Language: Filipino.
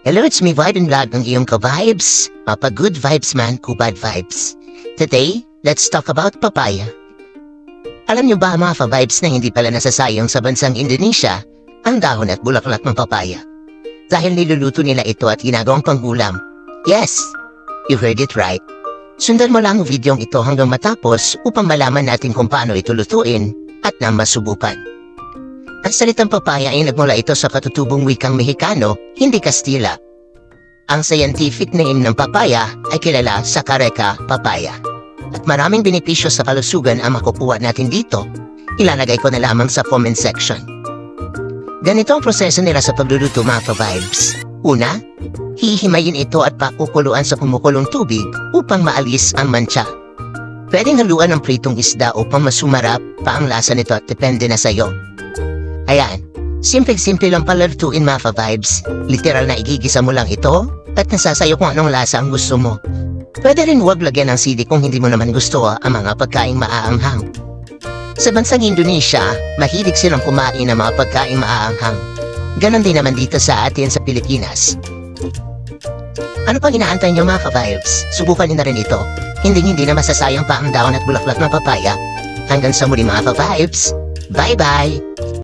Hello, it's me, Vibe and Vlog ng iyong ka-vibes. Papa good vibes man, ku bad vibes. Today, let's talk about papaya. Alam niyo ba mga ka-vibes na hindi pala nasasayang sa bansang Indonesia ang dahon at bulaklak ng papaya? Dahil niluluto nila ito at ginagawang panggulam. Yes, you heard it right. Sundan mo lang ang videong ito hanggang matapos upang malaman natin kung paano ito lutuin at na masubukan. Ang salitang papaya ay nagmula ito sa katutubong wikang Mexicano, hindi Kastila. Ang scientific name ng papaya ay kilala sa Careca papaya. At maraming benepisyo sa kalusugan ang makukuha natin dito. Ilalagay ko na lamang sa comment section. Ganito ang proseso nila sa pagluluto mga ka-vibes. Una, hihimayin ito at pakukuluan sa kumukulong tubig upang maalis ang mancha. Pwedeng haluan ng pritong isda upang masumarap pa ang lasa nito at depende na sa'yo. Ayan, simple-simple lang pala lutuin mga ka-vibes. Literal na igigisa mo lang ito at nasasayo kung anong lasa ang gusto mo. Pwede rin huwag lagyan ng sili kung hindi mo naman gusto ah, ang mga pagkaing maaanghang. Sa bansang Indonesia, mahilig silang kumain ng mga pagkaing maaanghang. Ganon din naman dito sa atin sa Pilipinas. Ano pang inaantay niyo mga ka-vibes? Subukan niyo na rin ito. Hindi hindi na masasayang pa ang daon at bulaklak ng papaya. Hanggang sa muli mga ka-vibes. Bye-bye!